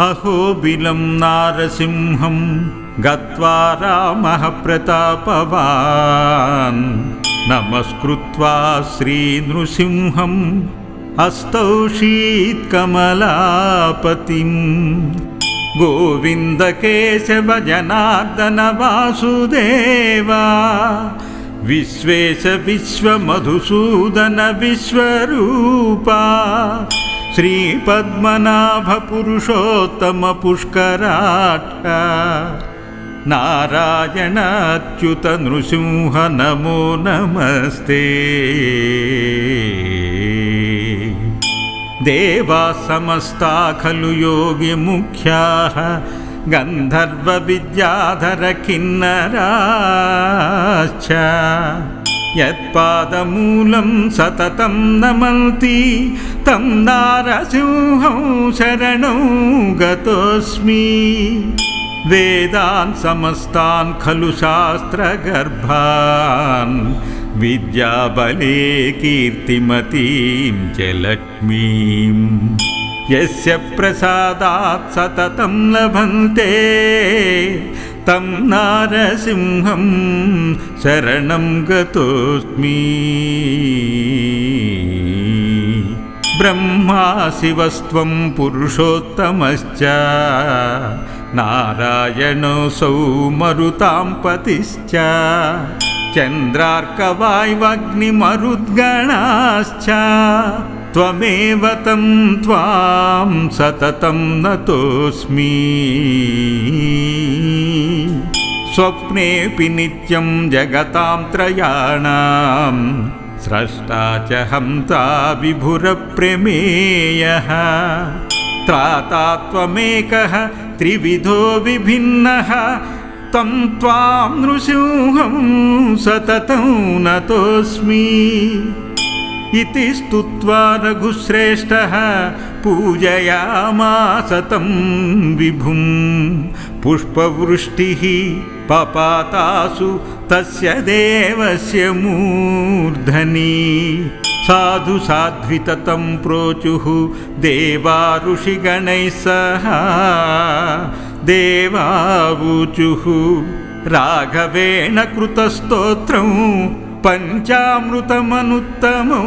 अहोबिलं नारसिंहं गत्वा रामः प्रतापवान्। नमस्कृत्वा श्रीनृसिंहम् शीत्कमलापतिम्। गोविन्दकेशवजनार्दनवासुदेवा विश्वेश विश्वमधुसूदन विश्वरूपा श्रीपद्मनाभपुरुषोत्तमपुष्कराट् नारायणाच्युत नृसिंह नमो नमस्ते। देवा समस्ता खलु योगिमुख्याः गन्धर्वविद्याधरकिन्नराश्च यत्पादमूलं सततं नमन्ति तं नारसिंहं शरणौ गतोऽस्मि। वेदान् समस्तान् खलु शास्त्रगर्भान् विद्याबले कीर्तिमतीं च लक्ष्मीम् यस्य प्रसादात् सततं लभन्ते तं नारसिंहं शरणं गतोऽस्मि। ब्रह्मा शिवस्त्वं पुरुषोत्तमश्च। नारायणोऽसौ मरुतां पतिश्च चन्द्रार्कवायुवग्निमरुद्गणाश्च त्वमेव तं त्वां सततं नतोऽस्मि। स्वप्नेऽपि नित्यं जगतां त्रयाणां स्रष्टा च हन्ता विभुरप्रमेयः। त्राता त्वमेकः त्रिविधो विभिन्नः तं त्वां नृसिंहं सततं नतोऽस्मि इति स्तुत्वा रघुश्रेष्ठः पूजयामास तं विभुं पुष्पवृष्टिः पपातासु तस्य देवस्य मूर्धनि। साधु साध्विततं प्रोचुः देवा ऋषिगणैः सह देवावूचुः। राघवेण कृतस्तोत्रं पञ्चामृतमनुत्तमौ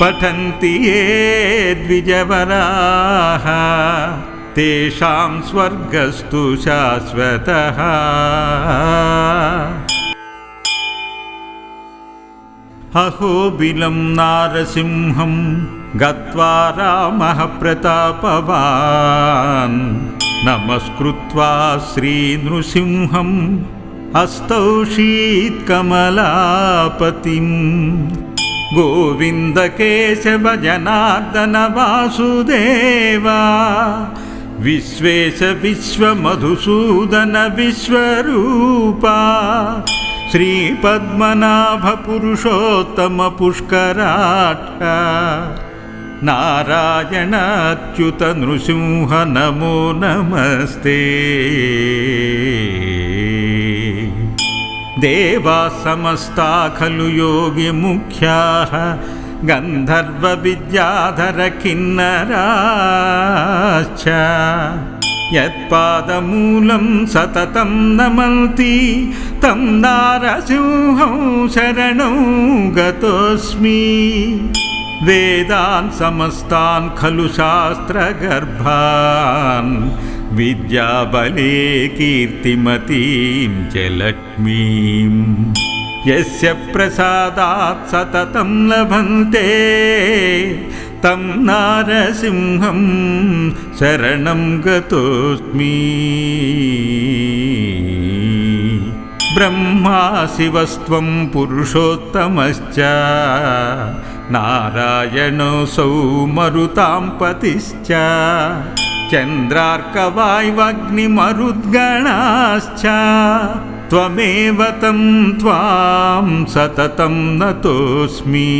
पठन्ति ये द्विजवराः तेषां स्वर्गस्तु शाश्वतः अहोबिलं नारसिंहं गत्वा रामः प्रतापवान् नमस्कृत्वा श्रीनृसिंहम् शीत्कमलापतिम् गोविन्दकेशवजनार्दनवासुदेवा विश्वेश विश्वमधुसूदन विश्वरूपा। श्रीपद्मनाभपुरुषोत्तमपुष्कराट् नारायणाच्युत नृसिंह नमो नमस्ते देवा समस्ता खलु योगिमुख्याः गन्धर्वविद्याधरकिन्नराश्च यत्पादमूलं सततं नमन्ति तं नारसिंहं शरणौ गतोऽस्मि। वेदान् समस्तान् खलु शास्त्रगर्भान् विद्याबले कीर्तिमतीं च लक्ष्मीम् यस्य प्रसादात् सततं लभन्ते तं नारसिंहं शरणं गतोऽस्मि। ब्रह्मा शिवस्त्वं पुरुषोत्तमश्च नारायणोऽसौ मरुतां पतिश्च चन्द्रार्कवायुवग्निमरुद्गणाश्च त्वमेव तं त्वां सततं नतोऽस्मि।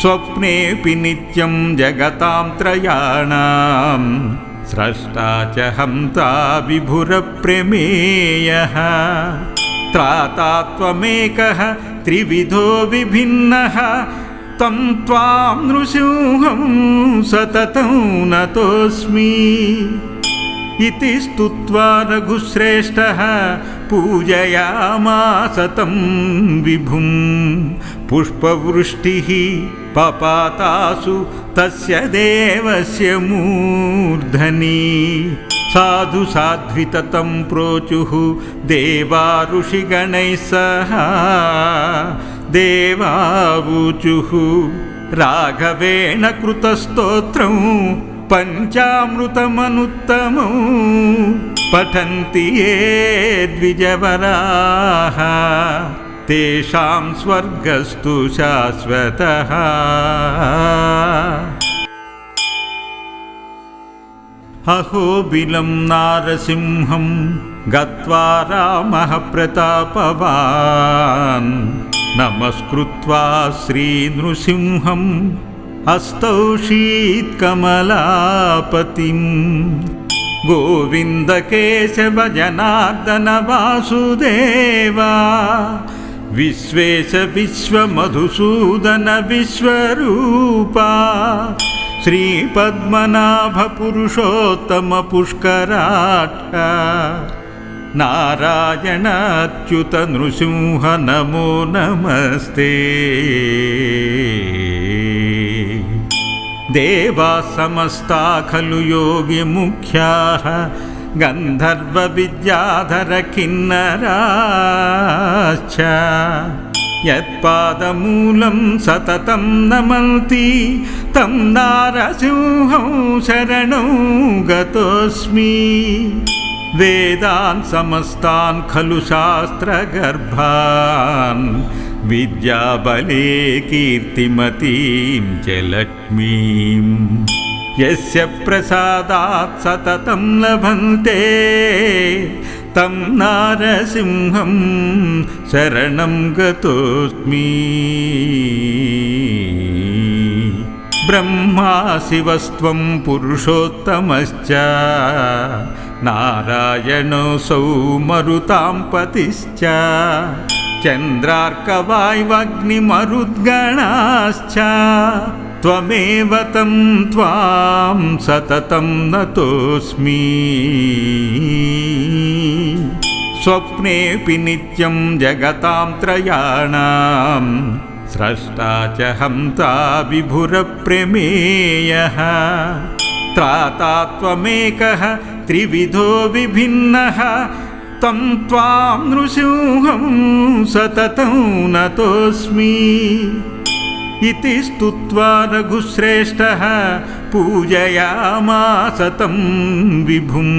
स्वप्नेऽपि नित्यं जगतां त्रयाणां स्रष्टा च हन्ता विभुरप्रमेयः। त्राता त्वमेकः त्रिविधो विभिन्नः तं त्वां नृसिंहं सततं नतोऽस्मि। इति स्तुत्वा रघुश्रेष्ठः पूजयामास तं विभुं। पुष्पवृष्टिः पपातासु तस्य देवस्य मूर्धनि। साधु साध्विततं प्रोचुः देवा ऋषिगणैः सह देवावूचुः राघवेण कृतस्तोत्रम् पञ्चामृतमनुत्तमौ पठन्ति ये द्विजवराः तेषां स्वर्गस्तु शाश्वतः अहोबिलं नारसिंहं गत्वा रामः प्रतापवान्। नमस्कृत्वा श्रीनृसिंहम् हस्तौ शीत्कमलापतिं गोविन्दकेशवजनार्दनवासुदेवा। विश्वेश विश्वमधुसूदन विश्वरूपा श्रीपद्मनाभपुरुषोत्तमपुष्कराट् नारायणाच्युतनृसिंह नमो नमस्ते देवा समस्ता खलु योगिमुख्याः गन्धर्वविद्याधरकिन्नराश्च यत्पादमूलं सततं नमन्ति तं नारसिंहं शरणं गतोऽस्मि वेदान् समस्तान् खलु शास्त्रगर्भान् विद्याबले कीर्तिमतीं च लक्ष्मीं। यस्य प्रसादात् सततं लभन्ते तं नारसिंहं शरणं गतोऽस्मि। ब्रह्मा शिवस्त्वं पुरुषोत्तमश्च नारायणोऽसौ मरुतां पतिश्च चन्द्रार्कवाय्वग्निमरुद्गणाश्च त्वमेव तं त्वां सततं नतोऽस्मि। स्वप्नेऽपि नित्यं जगतां त्रयाणां स्रष्टा च हन्ता विभुरप्रमेयः त्राता त्वमेकः त्रिविधो विभिन्नः तं त्वां नृसिंहं सततं नतोऽस्मि। इति स्तुत्वा रघुश्रेष्ठः पूजयामास तं विभुं।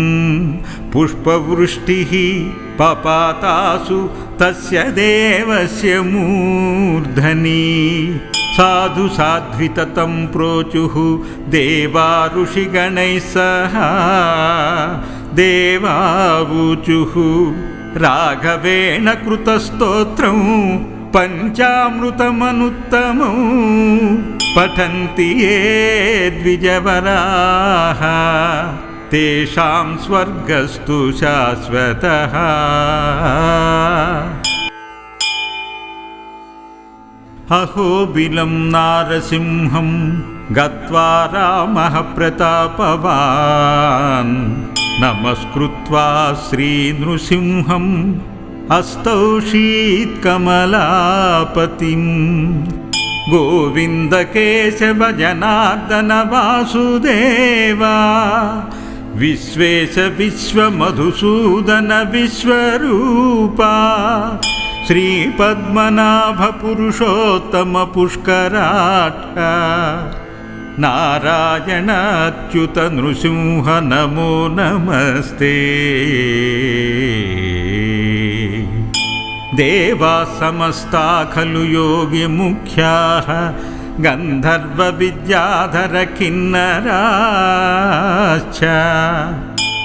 पुष्पवृष्टिः पपातासु तस्य देवस्य मूर्धनि साधु साध्विततं प्रोचुः। देवा ऋषिगणैः सह देवावूचुः। राघवेण कृतस्तोत्रं पञ्चामृतमनुत्तमौ। पठन्ति ये द्विजवराः। तेषां स्वर्गस्तु शाश्वतः अहोबिलं नारसिंहं गत्वा रामः प्रतापवान्। नमस्कृत्वा श्रीनृसिंहम् हस्तौ शीत्कमलापतिं। गोविन्दकेशवजनार्दनवासुदेवा विश्वेश विश्वमधुसूदन विश्वरूपा श्रीपद्मनाभपुरुषोत्तमपुष्कराट् नारायणाच्युतनृसिंह नमो नमस्ते। देवा समस्ता खलु योगिमुख्याः गन्धर्वविद्याधरकिन्नराश्च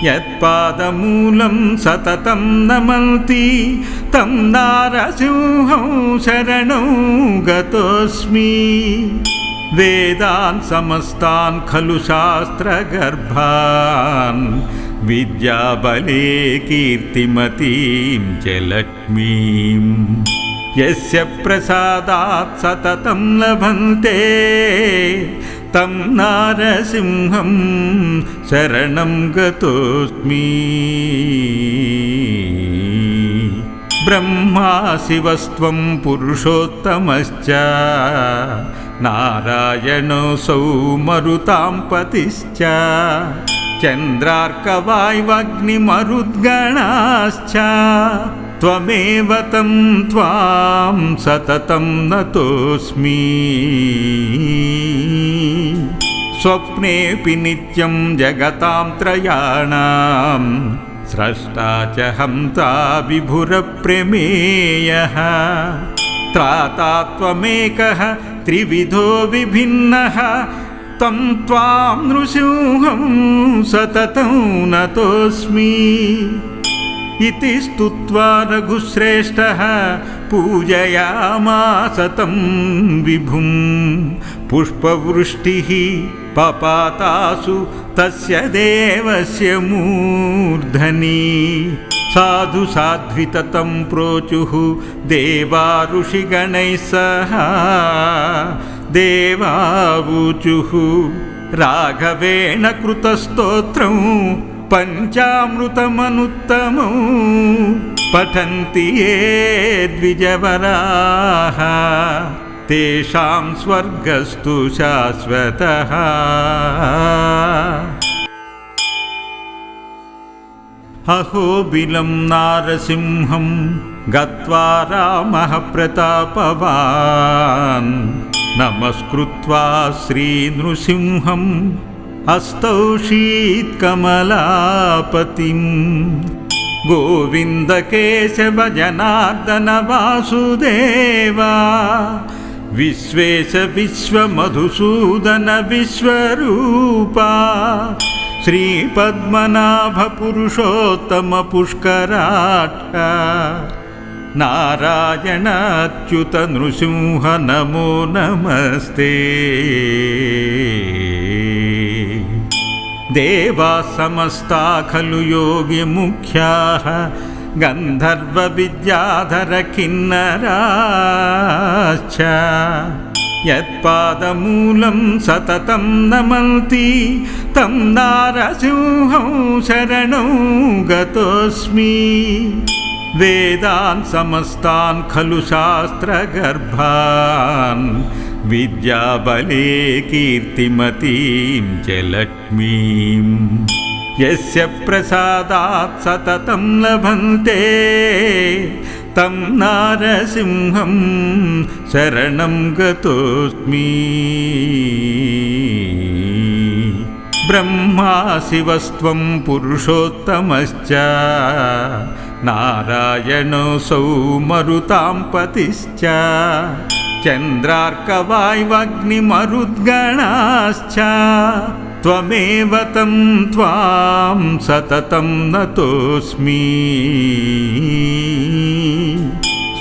यत्पादमूलं सततं नमन्ति तं नारसिंहं शरणं गतोऽस्मि। वेदान् समस्तान् खलु शास्त्रगर्भान् विद्याबले कीर्तिमतीं च लक्ष्मीं। यस्य प्रसादात् सततं लभन्ते तं नारसिंहं शरणं गतोऽस्मि। ब्रह्मा शिवस्त्वं पुरुषोत्तमश्च। नारायणोऽसौ मरुतां पतिश्च। चन्द्रार्कवाय्वग्निमरुद्गणाश्च त्वमेव तं त्वां सततं नतोऽस्मि। स्वप्नेऽपि नित्यं जगतां त्रयाणां स्रष्टा च हन्ता विभुरप्रमेयः। त्राता त्वमेकः त्रिविधो विभिन्नः तं त्वां नृसिंहं सततं नतोऽस्मि इति स्तुत्वा रघुश्रेष्ठः पूजयामास तं विभुं। पुष्पवृष्टिः पपातासु तस्य देवस्य मूर्धनि। साधु साध्विततं प्रोचुः देवा ऋषिगणैः सह देवावूचुः। राघवेण कृतस्तोत्रं पञ्चामृतमनुत्तमौ पठन्ति ये द्विजवराः तेषां स्वर्गस्तु शाश्वतः अहोबिलं नारसिंहं गत्वा रामः प्रतापवान् नमस्कृत्वा श्रीनृसिंहम् अस्तौषीत्कमलापतिं गोविन्दकेशवजनार्दनवासुदेवा विश्वेश विश्वमधुसूदन विश्वरूपा श्रीपद्मनाभपुरुषोत्तमपुष्कराट् नारायणाच्युत नृसिंह नमो नमस्ते देवा समस्ता खलु योगिमुख्याः गन्धर्वविद्याधरकिन्नराश्च यत्पादमूलं सततं नमन्ति तं नारसिंहं शरणौ गतोऽस्मि। वेदान् समस्तान् खलु शास्त्रगर्भान् विद्याबले कीर्तिमतीं च लक्ष्मीम् यस्य प्रसादात् सततं लभन्ते तं नारसिंहं शरणं गतोऽस्मि। ब्रह्मा शिवस्त्वं पुरुषोत्तमश्च नारायणोऽसौ मरुतां पतिश्च चन्द्रार्कवाय्वग्निमरुद्गणाश्च त्वमेव तं त्वां सततं नतोऽस्मि।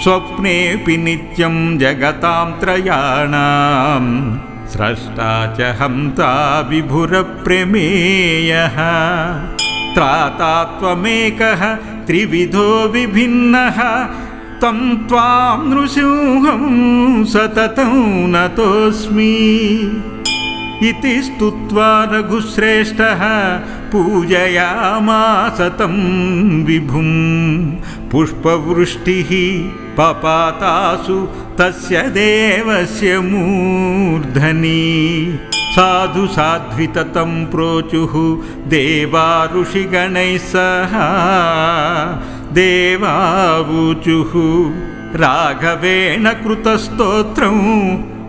स्वप्नेऽपि नित्यं जगतां त्रयाणां स्रष्टा च हन्ता विभुरप्रमेयः। त्राता त्वमेकः त्रिविधो विभिन्नः तं त्वां नृसिंहं सततं नतोऽस्मि। इति स्तुत्वा रघुश्रेष्ठः पूजयामास तं विभुं। पुष्पवृष्टिः पपातासु तस्य देवस्य मूर्धनि। साधु साध्विततं प्रोचुः देवा ऋषिगणैः सह देवावूचुः राघवेण कृतस्तोत्रं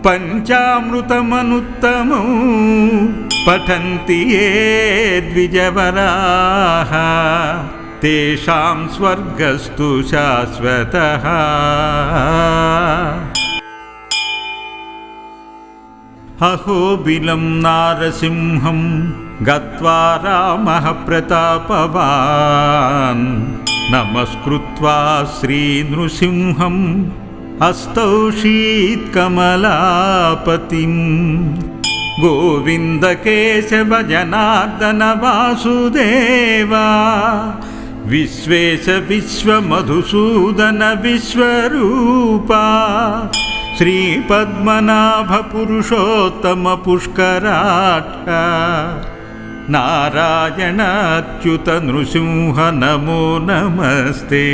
पञ्चामृतमनुत्तमौ पठन्ति ये द्विजवराः तेषां स्वर्गस्तु शाश्वतः अहोबिलं नारसिंहं गत्वा रामः प्रतापवान् नमस्कृत्वा श्रीनृसिंहम् अस्तौषीत्कमलापतिं गोविन्दकेशवजनार्दनवासुदेवा विश्वेश विश्वमधुसूदन विश्वरूपा श्रीपद्मनाभपुरुषोत्तमपुष्कराट् नारायणाच्युत नृसिंह नमो नमस्ते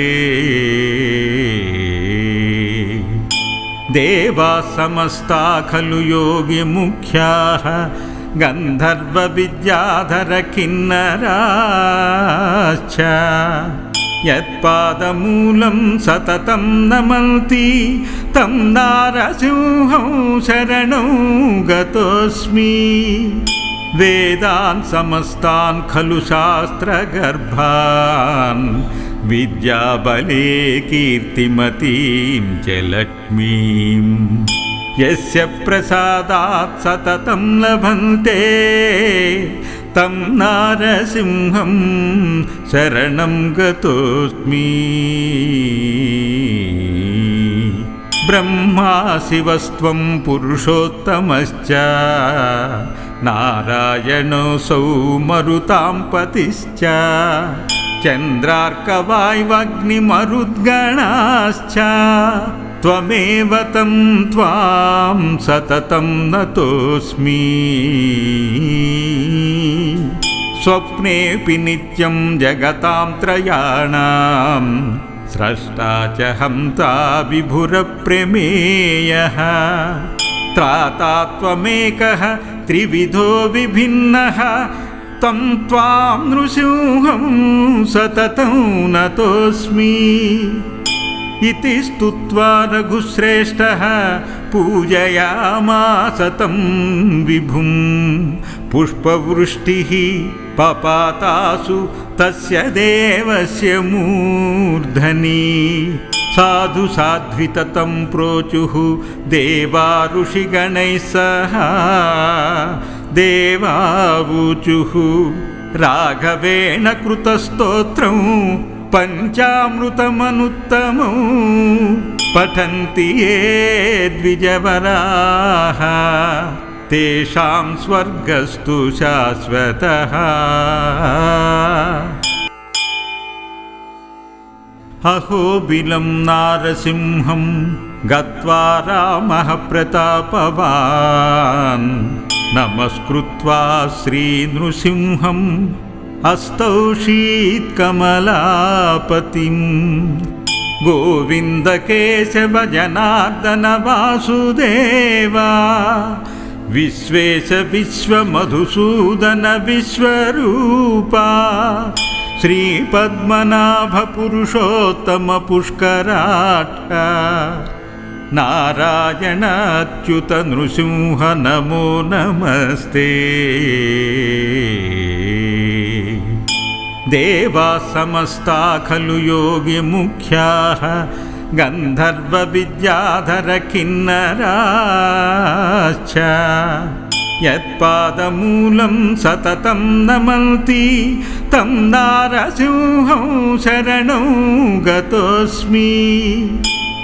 देवा समस्ता खलु योगिमुख्याः गन्धर्वविद्याधर किन्नराश्च यत्पादमूलं सततं नमन्ति तं नारसिंहं शरणौ गतोऽस्मि वेदान् समस्तान् खलु शास्त्रगर्भान् विद्याबले कीर्तिमतीं च लक्ष्मीम्। यस्य प्रसादात् सततं लभन्ते तं नारसिंहं शरणं गतोऽस्मि। ब्रह्मा शिवस्त्वं पुरुषोत्तमश्च नारायणोऽसौ मरुतां पतिश्च चन्द्रार्कवाय्वग्निमरुद्गणाश्च त्वमेव तं त्वां सततं नतोऽस्मि। स्वप्नेऽपि नित्यं जगतां त्रयाणां स्रष्टा च हन्ता विभुरप्रमेयः त्राता त्वमेकः त्रिविधो विभिन्नः तं त्वां नृसिंहं सततं नतोऽस्मि। इति स्तुत्वा रघुश्रेष्ठः पूजयामास तं विभुं। पुष्पवृष्टिः पपातासु तस्य देवस्य मूर्धनि साधु साध्विततं प्रोचुः। देवा ऋषिगणैः सह। देवावूचुः राघवेण कृतस्तोत्रं। पञ्चामृतमनुत्तमौ। पठन्ति ये द्विजवराः। तेषां स्वर्गस्तु शाश्वतः अहोबिलं नारसिंहं गत्वा रामः प्रतापवान्। नमस्कृत्वा श्रीनृसिंहम् अस्तौषीत्कमलापतिं गोविन्दकेशवजनार्दनवासुदेवा विश्वेश विश्वमधुसूदन विश्वरूपा श्रीपद्मनाभपुरुषोत्तमपुष्कराट् नारायणाच्युत नृसिंह नमो नमस्ते। देवा समस्ता खलु योगिमुख्याः गन्धर्वविद्याधर किन्नराश्च यत्पादमूलं सततं नमन्ति तं नारसिंहं शरणौ गतोऽस्मि।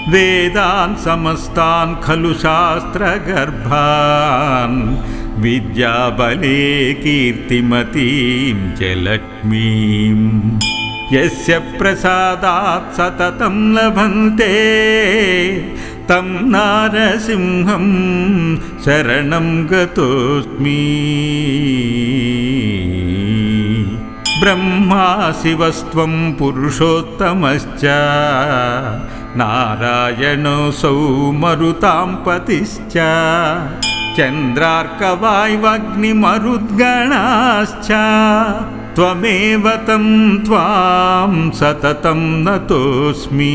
वेदान् समस्तान् खलु शास्त्रगर्भान् विद्याबले कीर्तिमतीं च लक्ष्मीम् यस्य प्रसादात् सततं लभन्ते तं नारसिंहं शरणं गतोऽस्मि। ब्रह्मा शिवस्त्वं पुरुषोत्तमश्च। नारायणोऽसौ मरुतां पतिश्च चन्द्रार्कवाय्वग्निमरुद्गणाश्च त्वमेव तं त्वां सततं नतोऽस्मि।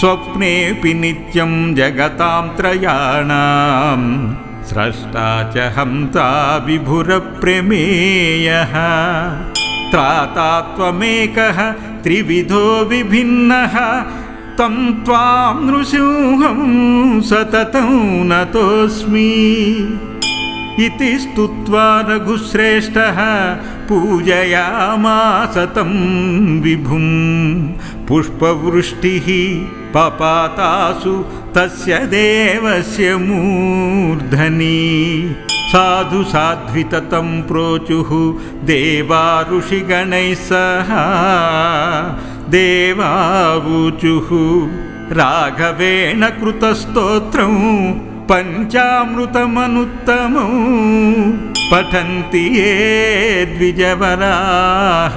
स्वप्नेऽपि नित्यं जगतां त्रयाणां स्रष्टा च हन्ता विभुरप्रमेयः। त्राता त्वमेकः त्रिविधो विभिन्नः तं त्वां नृसिंहं सततं नतोऽस्मि इति स्तुत्वा रघुश्रेष्ठः पूजयामास तं विभुं पुष्पवृष्टिः पपातासु तस्य देवस्य मूर्धनि। साधु साध्विततं प्रोचुः देवा ऋषिगणैः सह। देवावूचुः राघवेण कृतस्तोत्रं पञ्चामृतमनुत्तमौ पठन्ति ये द्विजवराः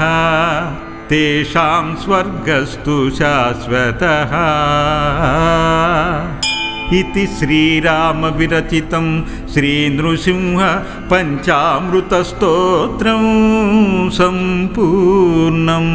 तेषां स्वर्गस्तु शाश्वतः इति श्रीरामविरचितं श्रीनृसिंह पञ्चामृतस्तोत्रं सम्पूर्णम्